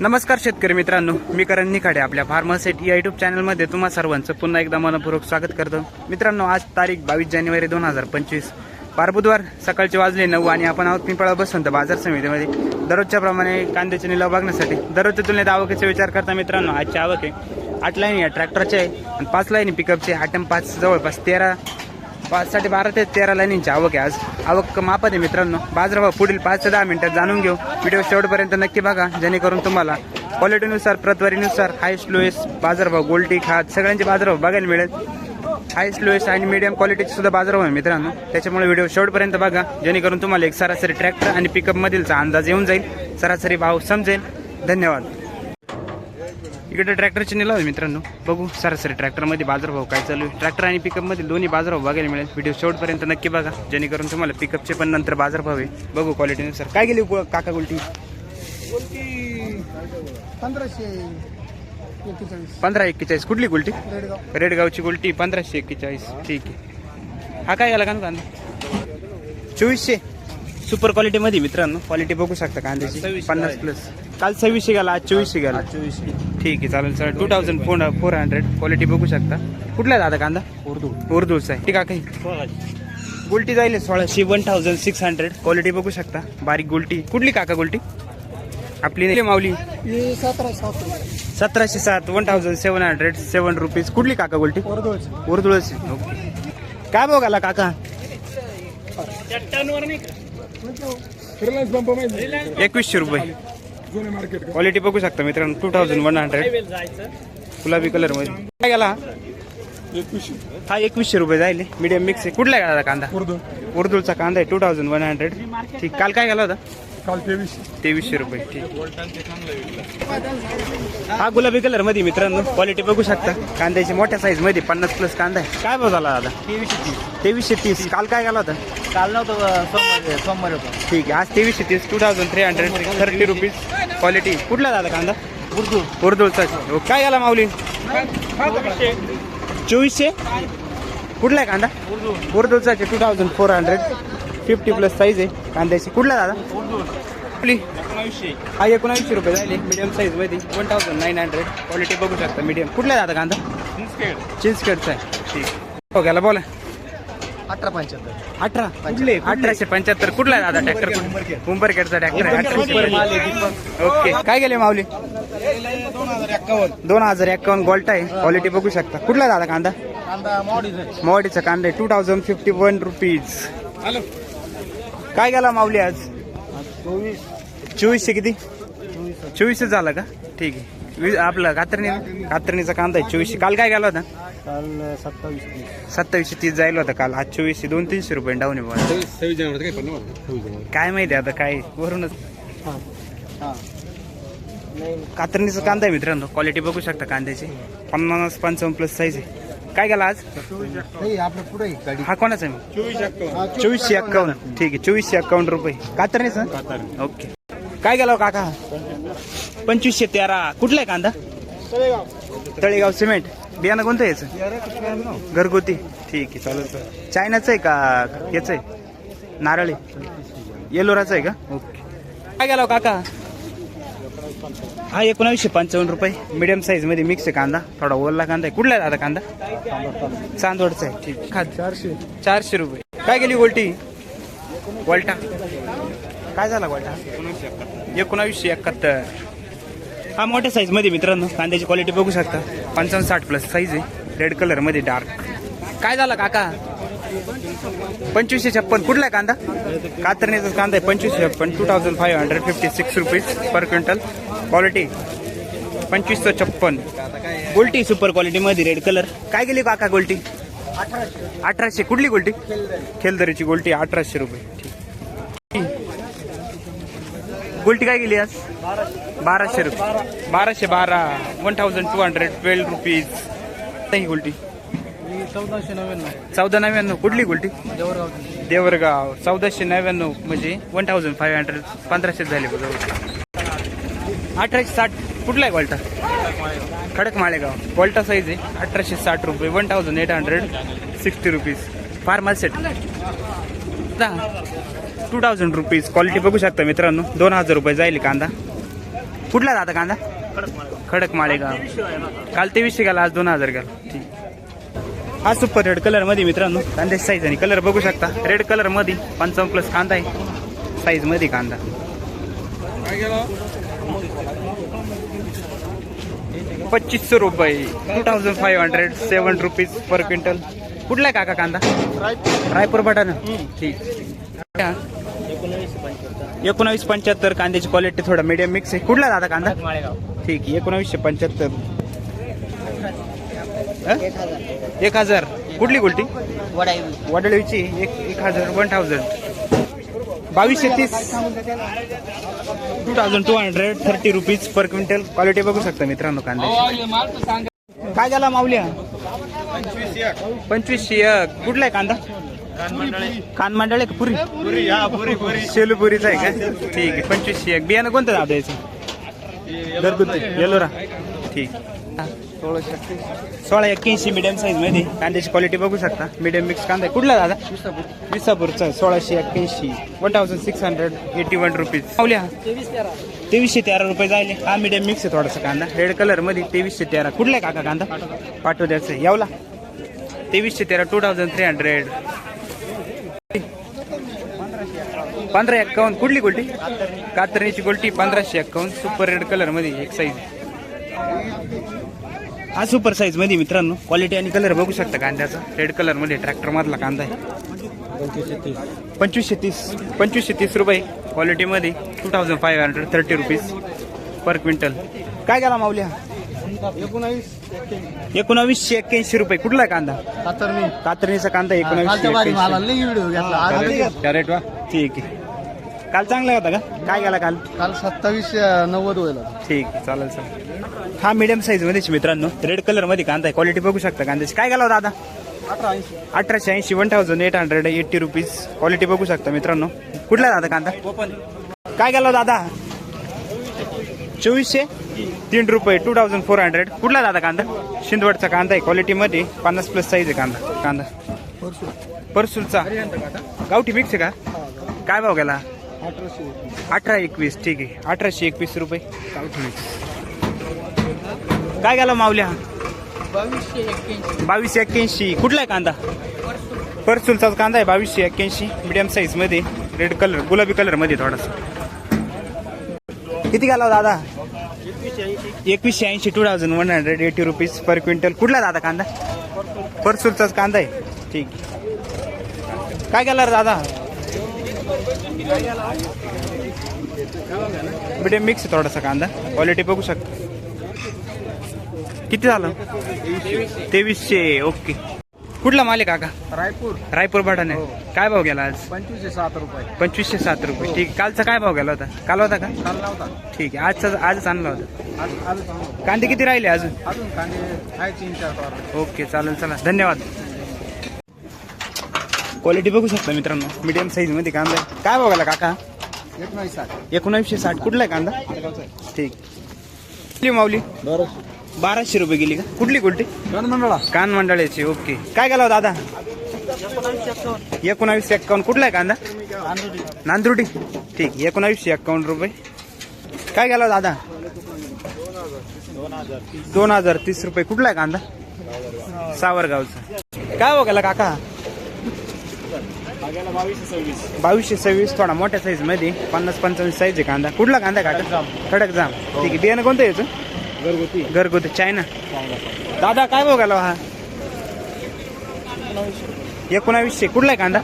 नमस्कार शेतकरी मित्रांनो मी करण निखाडे आपल्या फार्मसेट या युट्यूब चॅनलमध्ये तुम्हा सर्वांचं पुन्हा एकदा मनपूर्वक स्वागत करतो. मित्रांनो आज तारीख बावीस जानेवारी दोन हजार पंचवीस. पार बुधवार सकाळचे वाजले नऊ आणि आपण आहोत पिंपळा बसंत बाजार समितीमध्ये. दररोजच्या प्रमाणे कांद्याचे निलाव बघण्यासाठी दररोजच्या तुलनेत आवकेचा विचार करता मित्रांनो आजची आवक आहे. आठ लाईनी या ट्रॅक्टरचे आहे आणि पाच लाईनी पिकअपचे आटम पाच जवळपास तेरा पाच साठी बारा ते तेरा लाईनींची आवक आहे आज. आवक मापत आहे मित्रांनो. बाजारभाव पुढील पाच ते दहा मिनिटात जाणून घेऊ. व्हिडिओ शेवटपर्यंत नक्की बघा जेणेकरून तुम्हाला क्वालिटीनुसार प्रतवारीनुसार हायस्ट लोएस्ट बाजारभाव गोल्टी खात सगळ्यांचे बाजारभाव बघायला मिळेल. हायस्ट लोएस्ट आणि मीडियम क्वालिटीचे सुद्धा बाजारभाव आहे मित्रांनो. त्याच्यामुळे व्हिडिओ शेवटपर्यंत बघा जेणेकरून तुम्हाला एक सरासरी ट्रॅक्टर आणि पिकअपमधीलचा अंदाज येऊन जाईल. सरासरी भाव समजेल. धन्यवाद. इकडे ट्रॅक्टरचे निलाव आहे मित्रांनो. बघू सरासरी ट्रॅक्टरमध्ये बाजारभाव काय चालू आहे. ट्रॅक्टर आणि पिकअपमध्ये दोन्ही बाजारभाव बघायला मिळेल. व्हिडिओ शेवटपर्यंत नक्की बघा. जेणेकरून तुम्हाला पिकअपचे पण नंतर बाजारभाव आहे. बघू क्वालिटीनुसार काय गेली काका गोल्टी? पंधरा एक्केचाळीस. कुठली गोल्टी? रेडगाव. रेडगावची गोल्टी पंधराशे एक्केचाळीस. ठीक आहे. हा काय गेला कांदा? चोवीसशे. सुपर क्वालिटीमध्ये मित्रांनो. क्वालिटी बघू शकता कांद्याची. पन्नास प्लस काल सव्वीसशे गेला आज चोवीसशे गेला. चोवीसशे. ठीक आहे चालेल चालेल. Two thousand four four hundred quality बघू शकता. कुठला आहे दादा कांदा? उर्दू. उर्दूचा आहे. ठीक आहे काही गुलटी जाईल सोळाशे. One thousand six hundred. Quality बघू शकता. बारीक गुलटी. कुठली काका गुलटी? आपली नाही माऊली? सतरा सात सतराशे सात. One thousand seven hundred seven rupees कुठली काका गुलटी? उर्दूचे. उर्दुळच ओके काय बघाला काका? रिलायन्स पंप माहिती एकवीसशे रुपये. जुने मार्केट क्वालिटी बघू शकता मित्रांनो टू थाउजंड वन हंड्रेड गुलाबी कलरमध्ये काय गेला? एकवीसशे हा एकवीसशे रुपये जाईल. मीडियम मिक्स आहे. कुठला गेला कांदा? उर्दू. उर्दूचा कांदा आहे टू थाउजंड वन हंड्रेड ठीक काल काय गेला होता? काल तेवीसशे. तेवीसशे रुपये ठीक. हा गुलाबी कलरमध्ये मित्रांनो क्वालिटी बघू शकता. कांद्याची मोठ्या साईजमध्ये पन्नास प्लस कांदा आहे. काय झाला दादा? तेवीसशे तीस. तेवीसशे तीस. काल काय गेला होता? काल नव्हतं सोमवार सोमवार होतं. ठीक आहे. आज तेवीसशे तीस two thousand three hundred thirty rupees quality कुठला दादा कांदा? उर्दू. उर्दूचा. हो, काय गेला माऊली? चोवीसशे. कुठला आहे कांदा? उर्दू. उर्दूचा two thousand four hundred fifty plus size आहे. कांद्याची. कुठला दादा एकोणावीसशे. हा एकोणावीसशे रुपये झाले. मीडियम साईजमध्ये one thousand nine hundred quality बघू शकता मीडियम कुठला दादा कांदा? चिंचखेडचा आहे. ठीक. हो गेला बोला. अठरा पंच्याहत्तर. अठरा? कुठले? अठराशे पंच्याहत्तर. कुठला आहे दादा ट्रॅक्टर उंबरखेडचा ट्रॅक्टर आहे. अठराशे. ओके. काय गेले माऊली? दोन हजार एक्कावन्न. दोन हजार एक्कावन्न गोल्ट आहे. क्वालिटी बघू शकता. कुठला आहे दादा कांदा? आहे. मोवाडीचा कांदा आहे. Two thousand fifty one rupees hello. काय गेला माऊली आज? चोवीस. चोवीसशे किती? चोवीस. चोवीसच झाला का? ठीक आहे. वी- आपलं कातरणी कातरणीचा कांदा आहे. चोवीसशे. काल काय गेला होता? काल सत्तावीस तीस. सत्तावीसशे तीस जायला होता काल. आज चोवीसशे दोन तीनशे रुपये डाऊन आहे बुवा. सव्वीस जानेवारी काय पण काय माहिती आता काय वरूनच. हां हां. नाही. कातरणीचा कांदा आहे मित्रांनो. क्वालिटी बघू शकता कांद्याची. पन्नास पंचावन्न प्लस साईज आहे. काय गेला आज? नाही आपलं पुढे आहे गाडी. हा कोणाचा आहे? चोवीसशे एक्कावन्न. ठीक आहे चोवीसशे एक्कावन्न रुपये. कातरणीचा? ओके. काय गेला हो काका? पंचवीसशे तेरा. कुठला आहे कांदा? तळेगाव सिमेंट. बियाणं कोणतं आहे याचं? घरगुती. ठीक आहे चालेल चालेल चायनाचं आहे का? याचं आहे? नारळी. येलोराचं आहे का? ओके काय गेला हो काका? हा एकोणावीसशे पंचावन्न रुपये. मिडियम साईजमध्ये मिक्स आहे कांदा. थोडा ओला कांदा आहे. कुठला आहे दादा कांदा? चांदवडचा आहे. ठीक. आहे. खा चारशे. चारशे रुपये. काय गेली गोल्टी? वल्टा. काय झाला वल्टा? एकोणावीसशे एकाहत्तर. हा मोठ्या साईजमध्ये मित्रांनो. कांद्याची क्वालिटी बघू शकता. पंचावन्न साठ प्लस साईज आहे. रेड कलरमध्ये डार्क काय झाला काका? पंचवीसशे छप्पन. कुठला आहे कांदा? कातरणीचा कांदा आहे. पंचवीसशे छप्पन. Two thousand five hundred fifty six rupees per quintal quality पंचवीसशे छप्पन. गोल्टी सुपर क्वालिटी मध्ये रेड कलर काय गेली काका गोल्टी अठराशे. कुठली गोल्टी खेलदरीची गोल्टी अठराशे रुपये. ठीक. गोल्टी काय गेली आज? बाराशे रुपये. बाराशे बारा. One thousand two hundred twelve rupees ही गोल्टी. चौदाशे नव्याण्णव. चौदा नव्याण्णव. कुठली गोल्टी? देवरगाव. देवरगाव. चौदाशे नव्याण्णव म्हणजे वन थाउजंड फाईव्ह हंड्रेड पंधराशे झाले बघा. अठराशे साठ. कुठला आहे गोल्टा? खडक माळेगाव. गोल्टा साईज आहे. अठराशे साठ रुपये. One thousand eight hundred sixty rupees formal set two thousand rupees quality बघू शकता मित्रांनो. दोन हजार रुपये जाईल कांदा. कुठला दादा कांदा? खडक माळेगाव. काल तेवीसशे गेला आज दोन हजार गेला. ठीक. हा सुपर रेड कलरमध्ये मित्रांनो. कांद्याची साईज आणि कलर बघू शकता. रेड कलरमध्ये पंचावन्न प्लस कांदा आहे. साईजमध्ये कांदा. पच्चीसशे रुपये. Two thousand five hundred seven rupees per quintal कुठला आहे काका कांदा? रायपूर बटाणा. ठीक. एकोणावीस पंच्याहत्तर कांद्याची क्वालिटी थोडा मीडियम मिक्स आहे. कुठला दादा कांदा? ठीक आहे एकोणावीसशे पंच्याहत्तर? एक हजार. कुठली गुलटी वडळीची. एक एक हजार. वन थाउजंड बावीसशे तीस. Two thousand two hundred thirty rupees per quintal quality बघू शकता मित्रांनो कांदा काय झाला माऊल्या? पंचवीसशे एक. कुठला आहे कांदा? कान मंडळ आहे का पुरी? शेलूपुरीचा आहे का? ठीक आहे पंचवीसशे एक. बियाणं कोणतं दादा याचं? घरगुती. येलोरा. ठीक. सोळा एक्क्याऐंशी मिडियम साईजमध्ये. कांद्याची क्वालिटी बघू शकता. मिडियम मिक्स कांदा आहे. कुठला दादा? विसापूरचा सोळाशे एक्क्याऐंशी. One thousand six hundred eighty one rupees पावल्या तेवीसशे तेरा रुपये जायले. हा मीडियम मिक्स आहे थोडासा कांदा. रेड कलरमध्ये तेवीसशे तेरा. कुठला आहे काका कांदा? पाठवू द्यायचं. आहे. यावला. तेवीसशे तेरा टू थाउजंड थ्री हंड्रेड पंधरा एक्कावन्न. कुठली गोल्टी? कातरणीची गोल्टी पंधराशे एक्कावन्न. सुपर रेड कलरमध्ये एक साईज हा सुपर साईजमध्ये मित्रांनो क्वालिटी आणि कलर बघू शकता कांद्याचा. रेड कलरमध्ये ट्रॅक्टर मधला कांदा आहे. पंचवीसशे तीस. पंचवीसशे तीस रुपये. क्वालिटी मध्ये two thousand five hundred thirty rupees per quintal काय गेला माऊल्या एकोणावीस. एकोणावीसशे एक्क्याऐंशी रुपये. कुठला आहे कांदा? कातरणी. कातरणीचा कांदा एकोणावीसशे. कॅरेट वा. ठीक आहे. काल चांगला होता का? काय गेला काल? काल सत्तावीस नव्वद होईल ठीक आहे चालेल चालेल. हा मिडियम साईज मध्येच मित्रांनो. रेड कलरमध्ये कांदा आहे. क्वालिटी बघू शकता कांद्याची. काय गेला दादा? अठरा ऐंशी अठराशे ऐंशी one thousand eight hundred eighty rupees quality बघू शकता मित्रांनो. कुठला दादा कांदा? काय गेला दादा? चोवीसशे? तीन रुपये टू थाउजंड फोर हंड्रेड कुठला दादा कांदा? शिंदवडचा कांदा आहे क्वालिटी मध्ये. पन्नास प्लस साईज आहे कांदा. कांदा. परसूरचा. गावठी मिक्स आहे का? काय भाव गेला? अठरा एकवीस ठीक आहे. अठराशे एकवीस रुपये. गावठी मिक्स काय गेला मावल्या बावीसशे एक्क्याऐंशी. कुठला आहे कांदा? परसूलचा कांदा आहे बावीसशे एक्क्याऐंशी. मिडियम साईजमध्ये रेड कलर गुलाबी कलरमध्ये थोडासा. किती गेला हो दादा? एकवीसशे ऐंशी two thousand one hundred eighty rupees per quintal कुठला दादा कांदा? परसूलचाच कांदा आहे. ठीक. काय गेला रे दादा? मीडियम मिक्स आहे थोडासा कांदा. क्वालिटी बघू शकता. किती झालं? तेवीसशे ओके. कुठला माल आहे काका? रायपूर. रायपूर भाटाने काय भाव गेला आज? पंचवीसशे सात रुपये. पंचवीसशे सात रुपये. ठीक. आहे. कालचा काय भाव गेला होता? काल होता का? काल ठीक आहे. आजचा आजच आणला होता. आज आज सांगू. कांदे किती राहिले अजून? अजून कांदे आहे तीन चार ओके चालेल चला. धन्यवाद. क्वालिटी बघू शकता मित्रांनो. मीडियम साईजमध्ये कांदा आहे. काय भाव गेला काका? एकोणावीस साठ. एकोणावीसशे साठ. कुठला आहे कांदा? ठीक. कुठली माऊली? बरं बाराशे रुपये गेली का? कुठली कुठली कान मंडळाची ओके. काय गेला दादा? एकोणावीसशे एक्कावन्न. कुठला आहे कांदा? नांदुर्डी. ठीक एकोणावीसशे एक्कावन्न रुपये. काय गेला दादा? दोन हजार तीस रुपये. कुठला आहे कांदा? सावरगावचा. काय हो गेला काका? बावीसशे सव्वीस. थोडा मोठ्या साईजमध्ये. पन्नास पंचावन्न साईज आहे कांदा. कुठला कांदा काका? खडक जाम ठीक आहे. बियाणं कोणतं याचं? घरगुती. घरगुती. चायना. दादा काय गेला हा? एकोणावीसशे. कुठला आहे कांदा?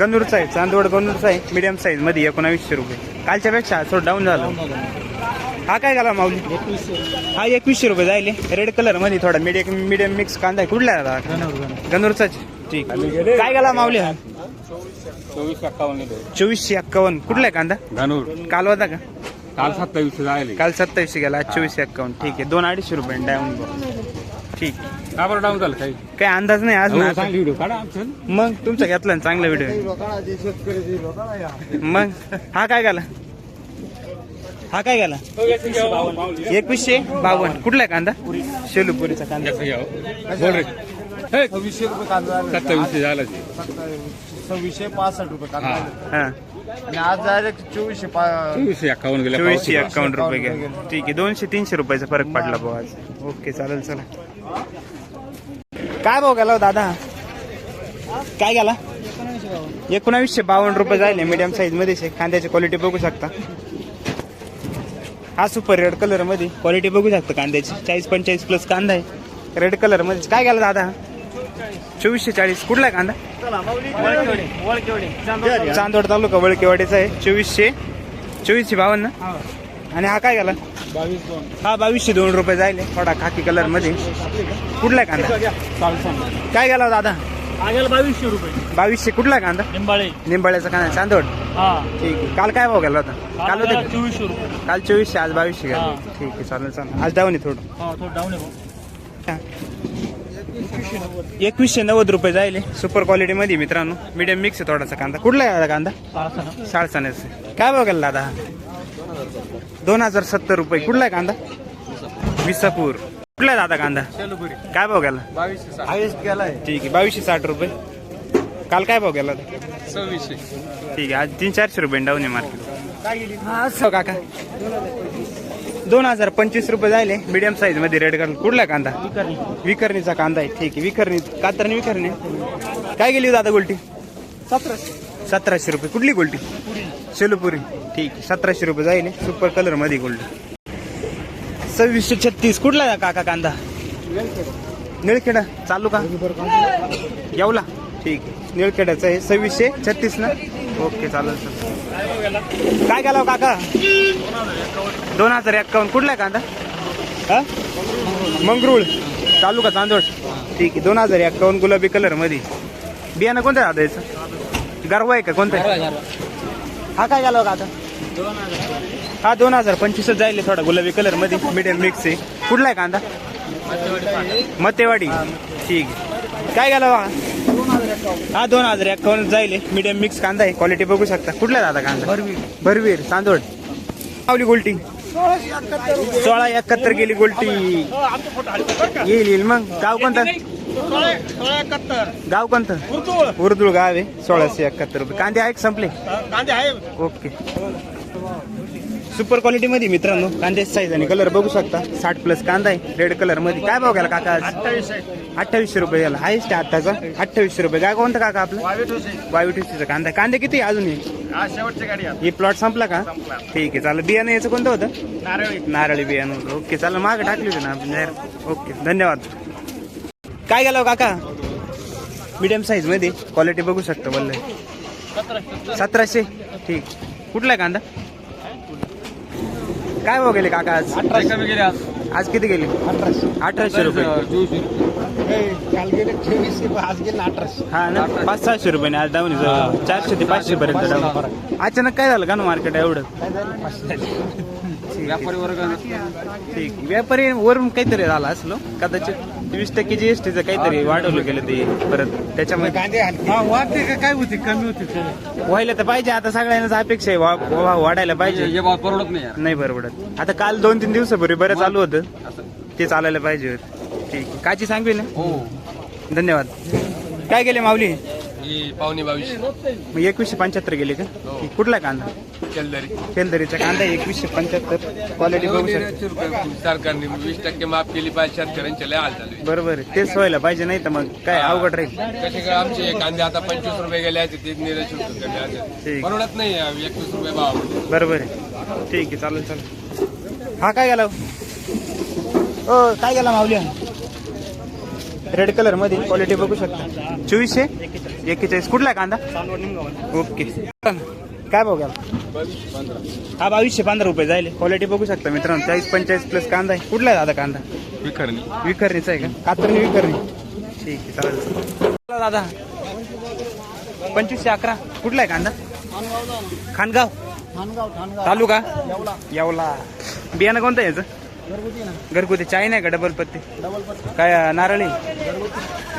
गंदूरचा आहे. चांदवड गंदूरचा आहे. मिडियम साईजमध्ये एकोणावीसशे रुपये. कालच्या पेक्षा थोडं डाऊन झालं. हा काय गेला माऊली? हा एकवीसशे रुपये जायले. रेड कलरमध्ये थोडा मीडियम मीडियम मिक्स कांदा आहे. कुठला आहे दादा? गंदूरचाच ठीक. काय गेला माऊली हा? चोवीसशे एक्कावन्न कुठला आहे कांदा? घाणूर काल होता का? काल सत्तावीस राहिले काल सत्तावीसशे गेला आज चोवीसशे एक्कावन्न ठीक आहे दोन अडीचशे रुपये डाऊन ठीक. का बरं डाऊन झालं काही? काही अंदाज नाही आज ना. चांगली व्हिडिओ काढा आमचं मग तुमचा घेतला ना चांगला व्हिडिओ मग हा काय गेला? हा काय गेला? एकवीसशे बावन्न. कुठला कांदा? शेलूपुरीचा कांदा. सव्वीसशे रुपये कांदा झाले. सत्तावीसशे झाला ते. सव्वीसशे पासष्ट रुपये कांदा हा. आणि आज डायरेक्ट चोवीसशे चोवीसशे एकावन्न गेल्या चोवीसशे. अकाउंट रुपये घ्या गेले. ठीक आहे दोनशे तीनशे रुपयाचा फरक पडला भाऊ आज. ओके चालेल चला. काय भाऊ गेला हो दादा? काय गेला? एकोणावीसशे बावन्न रुपये जायले मीडियम साईजमध्ये. आहे. कांद्याची क्वालिटी बघू शकता. हा सुपर रेड कलरमध्ये. क्वालिटी बघू शकता कांद्याची. चाळीस पंचेचाळीस प्लस कांदा आहे. रेड कलरमध्ये. काय गेला दादा? चोवीसशे चाळीस कुठला आहे कांदा? चांदवड तालुका. वळकेवाडीचा आहे. चोवीसशे. चोवीसशे बावन्न. आणि हा काय गेला हा बावीसशे दोन रुपये जायले. थोडा खाकी कलरमध्ये. कुठला आहे कांदा? काय गेला हो दादा? बावीसशे रुपये. बावीसशे. कुठला आहे कांदा? निंबाळे. निंबाळ्याचा कांदा. चांदवड हा. ठीक आहे. काल काय भाव गेला होता? काल होते चोवीसशे रुपये. काल चोवीसशे आज बावीसशे गेला. हा. ठीक आहे चालेल चालेल. आज डाऊन आहे थोडं. हा थोडं डाऊन आहे भाऊ. एकवीसशे नव्वद रुपये जायले. सुपर क्वालिटी मध्ये मित्रांनो. मीडियम मिक्स आहे थोडासा कांदा. कुठला आहे दादा कांदा. साडसाण्याचं काय भाव गेला दादा दोन हजार सत्तर रुपये. कुठला आहे कांदा? विसापूर कुठला आहे दादा कांदा? काय भाव गेला ठीक आहे. बावीसशे साठ रुपये. काल काय भाव गेला? सव्वीसशे. ठीक आहे. आज तीन चारशे रुपये डाऊन आहे मार्केट. हो काका. दोन हजार पंचवीस रुपये जायले. मीडियम साईजमध्ये रेड कलर कुठला कांदा? विकर्णीचा कांदा आहे. ठीक आहे. विकर्णी. कातरणी विकर्णी काय गेली दादा गोल्टी? सतराशे. सतराशे रुपये. कुठली गोल्टी? शेलुपुरी. ठीक आहे. सतराशे रुपये जाईल सुपर कलरमध्ये गोल्टी. सव्वीसशे छत्तीस. कुठला काका कांदा? निळखेडा चालू का? येवला. ठीक आहे. निळखेड्याचं आहे. सव्वीसशे छत्तीस ना? ओके चालेल सर काय केला हो काका? दोन हजार एक्कावन्न. कुठला आहे कांदा? हा? मंगरुळ. तालुका चांदोड. ठीक आहे दोन हजार एक्कावन्न गुलाबी कलरमध्ये. बियाणं कोणतं आहे दादा याचं गरवा आहे का कोणतं? हा काय गेला हो काका? हा दोन हजार पंचवीसच जाईल थोडा गुलाबी कलरमध्ये मीडियम मिक्स आहे. कुठला आहे कांदा? मतेवाडी ठीक आहे. काय गेला बा हा दोन हजार एकावन्न जाईल. मीडियम मिक्स कांदा आहे. क्वालिटी बघू शकता. कुठला दादा कांदा? भरवीर. भरवीर चांदोड पावली गोल्टी. सोळा एकाहत्तर गेली गोल्टी. येईल येईल. मग गाव कोणतं? गाव कोणतं? उर्दुळ गाव आहे. सोळाशे एकाहत्तर रुपये. कांदे आहे संपले. कांदे आहे ओके. सुपर क्वालिटी मध्ये मित्रांनो. कांद्याची साईज आणि कलर बघू शकता. साठ प्लस कांदा आहे रेड कलरमध्ये. काय भाव गेला काका आज? अठ्ठावीसशे रुपये गेला. हायस्ट आहे आत्ताचा अठ्ठावीसशे रुपये. काय कोणतं काका आपलं? टीसीचा कांदा. कांदे किती अजून हे? हे प्लॉट संपला का? ठीक आहे चालेल. बियाणं याचं कोणतं होतं? नारळी. नारळी बियाणं होतं. ओके चालेल. मागे टाकली होती ना आपण जाहीर. ओके धन्यवाद. काय गेला हो काका? मीडियम साईजमध्ये. क्वालिटी बघू शकता बोलले. सतराशे. ठीक. कुठला आहे कांदा? काय भाव गेले काका आज? कमी गेले आज. आज किती गेले? अठराशे. अठराशे रुपये. चोवीसशे रुपये. काल गेले चोवीसशे आज गेले अठराशे. हा ना? पाच सहाशे रुपये आज डाऊन चारशे ते पाचशे पर्यंत डाऊन अचानक काय झालं? का ना मार्केट एवढं? व्यापारी वर्ग ठीक व्यापारी वरून काहीतरी झालं असलो कदाचित. वीस टक्के जीएसटीचं काहीतरी वाढवलं गेलं ते परत त्याच्यामध्ये हा वाटते का? काय होती? कमी होती व्हायला तर पाहिजे. आता सगळ्यांनाच अपेक्षा आहे. वा- वा- वाढायला पाहिजे. हे भाव परवडत नाही यार. नाही बरोबर आता काल दोन तीन दिवसापूर्वी बरं चालू होतं. ते चालायला पाहिजे होतं. ठीक आहे. काची सांगवी ना? हो. धन्यवाद. काय गेले माऊली? ही पावणे मग एकवीसशे पंच्याहत्तर गेले का? ठीक. कुठला कांदा? केलदरी. कांदा एकवीसशे पंच्याहत्तर. क्वालिटी बघू शकता. सरकारने वीस टक्के माफ केली पाहिजे शेतकऱ्यांच्या लय हाल झाले. बरोबर आहे. तेच व्हायला पाहिजे नाही तर मग काय अवघड राहील. कसे काय आमचे कांदे आता पंचवीस रुपये गेले आहेत ते निराश ठीक. परवडत नाही एकवीस रुपये भाव. बरोबर आहे. ठीक आहे चालेल चालेल. हा काय गेला? ओ काय गेला माऊली? रेड कलरमध्ये क्वालिटी बघू शकता. चोवीसशे? एक्केचाळीस. कुठला आहे कांदा? ओके. काय गेला? हा बावीसशे पंधरा रुपये जाईल क्वालिटी बघू शकता मित्रांनो. चाळीस पंचेचाळीस प्लस कांदा आहे. कुठला आहे दादा कांदा? विखरणी. विकरणीचा आहे का? कातरणी विकरणी ठीक आहे चालेल. चला दादा. पंचवीसशे अकरा. कुठला आहे कांदा? खानगाव. तालुका येवला. बियाणं कोणतं आहे याचं? घरगुती ना. घरगुती. चाय नाही का? डबल पत्ती. डबल पत्ता. काय नारळी?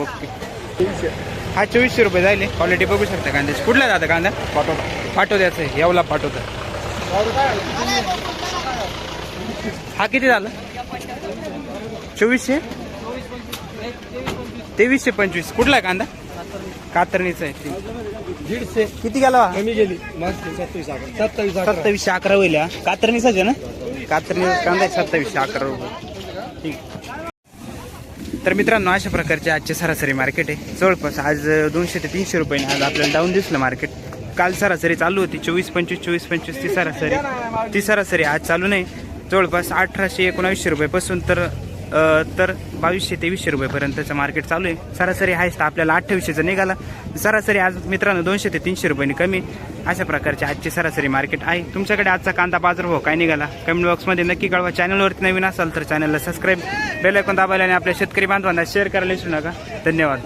ओके. हा चोवीसशे रुपये जाईल क्वालिटी बघू शकता कांद्याची कुठला दादा कांदा? पाठवतो. पाठवद्याचं आहे येवला पाठवतं. हा किती झालं? चोवीसशे? तेवीसशे पंचवीस. कुठला आहे कांदा? कातरणीचा आहे. दीडशे. किती गेला? कमी गेली. मागचे सत्तावीस अकरा. सत्तावीस अकरा सत्तावीसशे अकरा होईल. कातरणीचाच आहे ना? कात्री कांदा आहे सत्तावीसशे अकरा रुपये. ठीक. तर मित्रांनो अशा प्रकारचे आजचे सरासरी मार्केट आहे. जवळपास आज दोनशे ते तीनशे रुपयाने आज आपल्याला डाऊन दिसलं मार्केट. काल सरासरी चालू होती. चोवीस पंचवीस चोवीस पंचवीस ती सरासरी. ती सरासरी आज चालू नाही. जवळपास अठराशे एकोणावीसशे रुपयापासून तर तर बावीसशे तेवीसशे रुपयेपर्यंतचं मार्केट चालू आहे. सरासरी हायस्ट आपल्याला अठ्ठावीसशेचं निघाला. सरासरी आज मित्रांनो दोनशे ते तीनशे रुपयांनी कमी. अशा प्रकारचे आजची सरासरी मार्केट आहे. तुमच्याकडे आजचा कांदा बाजारभाव काय निघाला? कमेंट बॉक्समध्ये नक्की कळवा. चॅनलवरती नवीन असाल तर चॅनलला सबस्क्राईब बेलायकॉन दाबायला आणि आपल्या शेतकरी बांधवांना शेअर करायला विसरू नका. धन्यवाद.